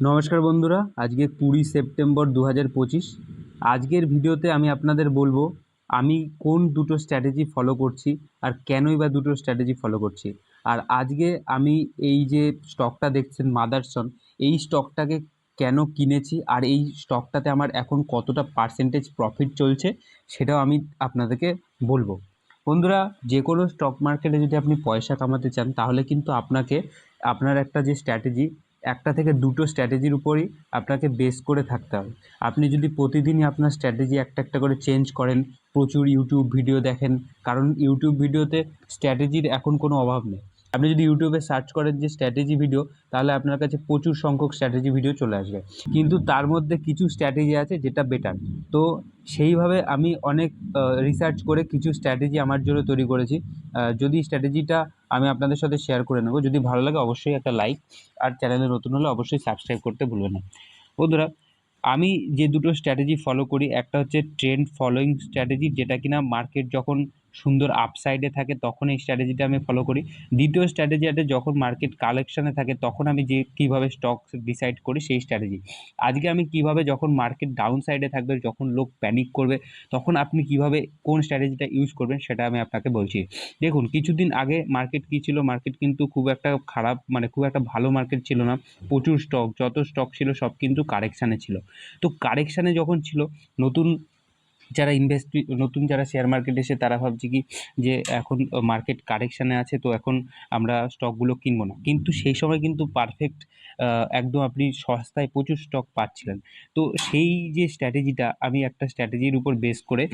নমস্কার বন্ধুরা, আজকে কুড়ি সেপ্টেম্বর দু হাজার পঁচিশ। আজকের ভিডিওতে আমি আপনাদের বলব, আমি কোন দুটো স্ট্র্যাটেজি ফলো করছি আর কেনই বা দুটো স্ট্র্যাটেজি ফলো করছি। আর আজকে আমি এই যে স্টকটা দেখছেন মাদারসন, এই স্টকটাকে কেন কিনেছি আর এই স্টকটাতে আমার এখন কতটা পার্সেন্টেজ প্রফিট চলছে, সেটাও আমি আপনাদেরকে বলব। বন্ধুরা, যে কোনো স্টক মার্কেটে যদি আপনি পয়সা কামাতে চান, তাহলে কিন্তু আপনাকে, আপনার একটা যে স্ট্র্যাটেজি একটা থেকে দুটো স্ট্র্যাটেজির উপরই আপনাকে বেস করে থাকতে হবে। আপনি যদি প্রতিদিনই আপনার স্ট্র্যাটেজি একটা একটা করে চেঞ্জ করেন, প্রচুর ইউটিউব ভিডিও দেখেন, কারণ ইউটিউব ভিডিওতে স্ট্র্যাটেজির এখন কোনো অভাব নেই। আপনি যদি ইউটিউবে সার্চ করেন যে স্ট্র্যাটেজি ভিডিও তাহলে আপনার কাছে প্রচুর সংখ্যক স্ট্র্যাটেজি ভিডিও চলে আসবে। কিন্তু তার মধ্যে কিছু স্ট্র্যাটেজি আছে যেটা বেটার তো সেইভাবে আমি অনেক রিসার্চ করে কিছু স্ট্র্যাটেজি আমার জন্য তৈরি করেছি। যদি স্ট্র্যাটেজিটা আমি আপনাদের সাথে শেয়ার করে নেব, যদি ভালো লাগে অবশ্যই একটা লাইক আর চ্যানেলে নতুন হলে অবশ্যই সাবস্ক্রাইব করতে ভুলবেন না। বন্ধুরা, আমি যে দুটো স্ট্র্যাটেজি ফলো করি, একটা হচ্ছে ট্রেন্ড ফলোয়িং স্ট্র্যাটেজি যেটা কিনা মার্কেট যখন সুন্দর আপসাইডে থাকে, তখন এই স্ট্র্যাটেজিটা আমি ফলো করি। দ্বিতীয় স্ট্র্যাটেজি আছে, যখন মার্কেট কালেকশানে থাকে, তখন আমি যে কীভাবে স্টক ডিসাইড করি, সেই স্ট্র্যাটেজি আজকে আমি কীভাবে যখন মার্কেট ডাউন সাইডে থাকবে, যখন লোক প্যানিক করবে, তখন আপনি কীভাবে, কোন স্ট্র্যাটেজিটা ইউজ করবেন, সেটা আমি আপনাকে বলছি। দেখুন, কিছুদিন আগে মার্কেট কী ছিল? মার্কেট কিন্তু খুব একটা খারাপ মানে খুব একটা ভালো মার্কেট ছিল না। প্রচুর স্টক যত স্টক ছিল, সব কিন্তু কারেকশানে ছিল। তো কারেকশানে যখন ছিল, নতুন যারা ইনভেস্ট নতুন যারা শেয়ার মার্কেটে এসে তারা ভাবছে কি যে এখন মার্কেট কারেকশানে আছে, তো এখন আমরা স্টকগুলো কিনবো না। কিন্তু সেই সময় কিন্তু পারফেক্ট একদম আপনি সস্তায় প্রচুর স্টক পাচ্ছিলেন। তো সেই যে স্ট্র্যাটেজিটা আমি একটা স্ট্র্যাটেজির উপর বেস করে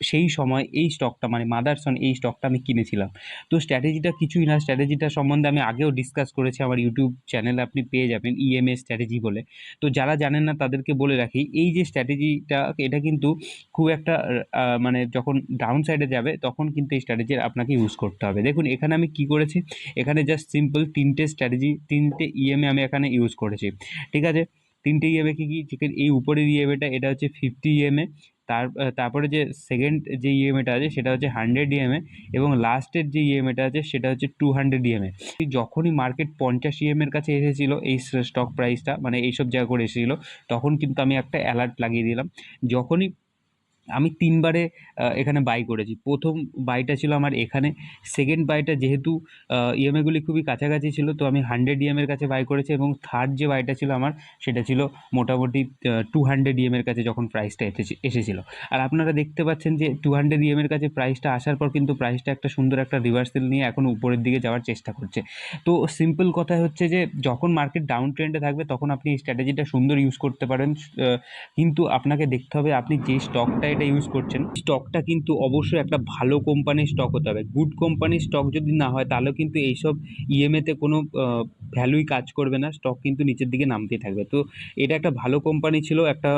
সেই সময় এই স্টকটা মানে মাদারসন এই স্টকটা আমি কিনেছিলাম। তো স্ট্র্যাটেজিটা কিছুই না স্ট্র্যাটেজিটা সম্বন্ধে আমি আগেও ডিসকাস করেছি, আমার ইউটিউব চ্যানেলে আপনি পেয়ে যাবেন ইএমএ স্ট্র্যাটেজি বলে। তো যারা জানেন না, তাদেরকে বলে রাখি, এই যে স্ট্র্যাটেজিটা এটা কিন্তু খুব একটা মানে যখন ডাউন সাইডে যাবে, তখন কিন্তু এই স্ট্র্যাটেজি আপনাকে ইউজ করতে হবে। দেখুন, এখানে আমি কি করেছি? এখানে জাস্ট সিম্পল তিনটে স্ট্র্যাটেজি তিনটে ইএমএ আমি এখানে ইউজ করেছি। ঠিক আছে? তিনটে ইএমএ কি কি? চিকেন এই উপরের ইএমএটা এটা হচ্ছে ফিফটি ইএমএ তার তারপরে যে সেকেন্ড যে ইএমএটা আছে সেটা হচ্ছে হান্ড্রেড ইএমএ এবং লাস্টের যে ইএমএটা আছে সেটা হচ্ছে টু হান্ড্রেড ইএমএ যখনই মার্কেট পঞ্চাশ ইএমএর কাছে এসেছিল, এই স্টক প্রাইসটা মানে এইসব জায়গা করে এসেছিল, তখন কিন্তু আমি একটা অ্যালার্ট লাগিয়ে দিলাম। যখনই আমি তিনবারে এখানে বাই করেছি। প্রথম বাইটা ছিল আমার এখানে। সেকেন্ড বাইটা যেহেতু ইএমআইগুলি খুবই কাছাকাছি ছিল, তো আমি হান্ড্রেড ইএমের কাছে বাই করেছি এবং থার্ড যে বাইটা ছিল আমার, সেটা ছিল মোটামুটি টু হান্ড্রেড ইএমের কাছে যখন প্রাইসটা এসেছে, এসেছিল। আর আপনারা দেখতে পাচ্ছেন যে টু হান্ড্রেড ইএমের কাছে প্রাইসটা আসার পর কিন্তু প্রাইসটা একটা সুন্দর একটা রিভার্সেল নিয়ে এখন উপরের দিকে যাওয়ার চেষ্টা করছে। তো সিম্পল কথা হচ্ছে যে, যখন মার্কেট ডাউন ট্রেন্ডে থাকবে, তখন আপনি স্ট্র্যাটেজিটা সুন্দর ইউজ করতে পারেন কিন্তু আপনাকে দেখতে হবে আপনি যে স্টকটা এটা ইউজ করছেন। স্টকটা কিন্তু অবশ্যই একটা ভালো কোম্পানির স্টক হতে হবে। গুড কোম্পানির স্টক যদি না হয় তাহলেও কিন্তু এইসব ইএমএতে কোনো ভ্যালুই কাজ করবে না। স্টক কিন্তু নিচের দিকে নামতেই থাকবে। তো এটা একটা ভালো কোম্পানি ছিল, একটা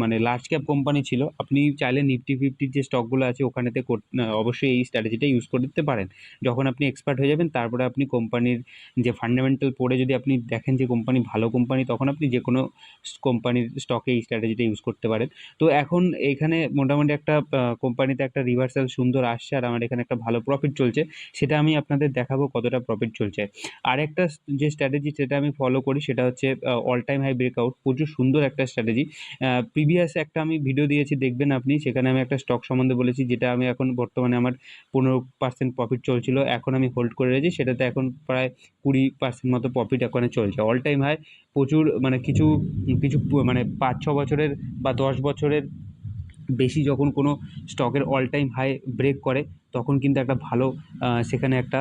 মানে লার্জ ক্যাপ কোম্পানি ছিল। আপনি চাইলে নিফটি ফিফটির যে স্টকগুলো আছে, ওখানেতে অবশ্যই এই স্ট্র্যাটেজিটা ইউজ করে দিতে পারেন। যখন আপনি এক্সপার্ট হয়ে যাবেন, তারপরে আপনি কোম্পানির যে ফান্ডামেন্টাল পড়ে যদি আপনি দেখেন যে কোম্পানি ভালো কোম্পানি তখন আপনি যে কোনো কোম্পানির স্টকে এই স্ট্র্যাটেজিটা ইউজ করতে পারেন। তো এখন এখানে মোটামুটি একটা কোম্পানিতে একটা রিভার্সাল সুন্দর আসছে আর আমার এখানে একটা ভালো প্রফিট চলছে। সেটা আমি আপনাদের দেখাবো কতটা প্রফিট চলছে। আর একটা যে স্ট্র্যাটেজি সেটা আমি ফলো করি সেটা হচ্ছে অল টাইম হাই ব্রেকআউট প্রচুর সুন্দর একটা স্ট্র্যাটেজি প্রিভিয়াস একটা আমি ভিডিও দিয়েছি, দেখবেন আপনি। সেখানে আমি একটা স্টক সম্বন্ধে বলেছি, যেটা আমি এখন বর্তমানে আমার পনেরো পার্সেন্ট প্রফিট চলছিল। এখন আমি হোল্ড করে রয়েছি। সেটাতে এখন প্রায় কুড়ি পার্সেন্ট মতো প্রফিট এখানে চলছে। অল টাইম হাই প্রচুর মানে কিছু কিছু মানে পাঁচ ছ বছরের বা দশ বছরের বেশি যখন কোনো স্টকের অল টাইম হাই ব্রেক করে, তখন কিন্তু একটা ভালো সেখানে একটা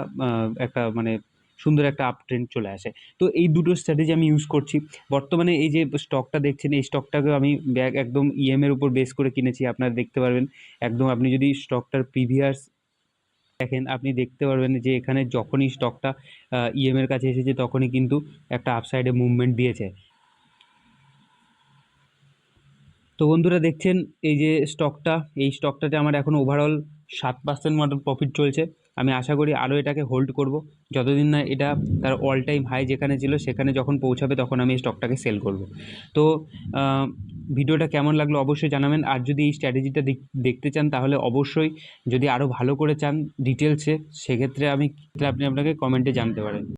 একটা মানে সুন্দর একটা আপ ট্রেন্ড চলে আসে। তো এই দুটো স্ট্র্যাটেজি আমি ইউজ করছি। বর্তমানে এই যে স্টকটা দেখছেন, এই স্টকটাকে আমি ব্যাগ একদম ইএমের উপর বেস করে কিনেছি, আপনারা দেখতে পারবেন। একদম আপনি যদি স্টকটার প্রিভিয়াস দেখেন, আপনি দেখতে পারবেন যে এখানে যখনই স্টকটা ইএমের কাছে এসেছে, তখনই কিন্তু একটা আপসাইডে মুভমেন্ট দিয়েছে। তো বন্ধুরা দেখছেন এই যে স্টকটা এই স্টকটাতে আমার এখন ওভারঅল সাত পার্সেন্ট মতো প্রফিট চলছে। আমি আশা করি আরও এটাকে হোল্ড করব। যতদিন না এটা তার অল টাইম হাই যেখানে ছিল, সেখানে যখন পৌঁছাবে তখন আমি এই স্টকটাকে সেল করব। তো ভিডিওটা কেমন লাগল অবশ্যই জানাবেন। আর যদি এই স্ট্র্যাটেজিটা দেখতে চান তাহলে অবশ্যই যদি আরও ভালো করে চান ডিটেলসে সেক্ষেত্রে আমি আপনি আপনাকে কমেন্টে জানতে পারেন।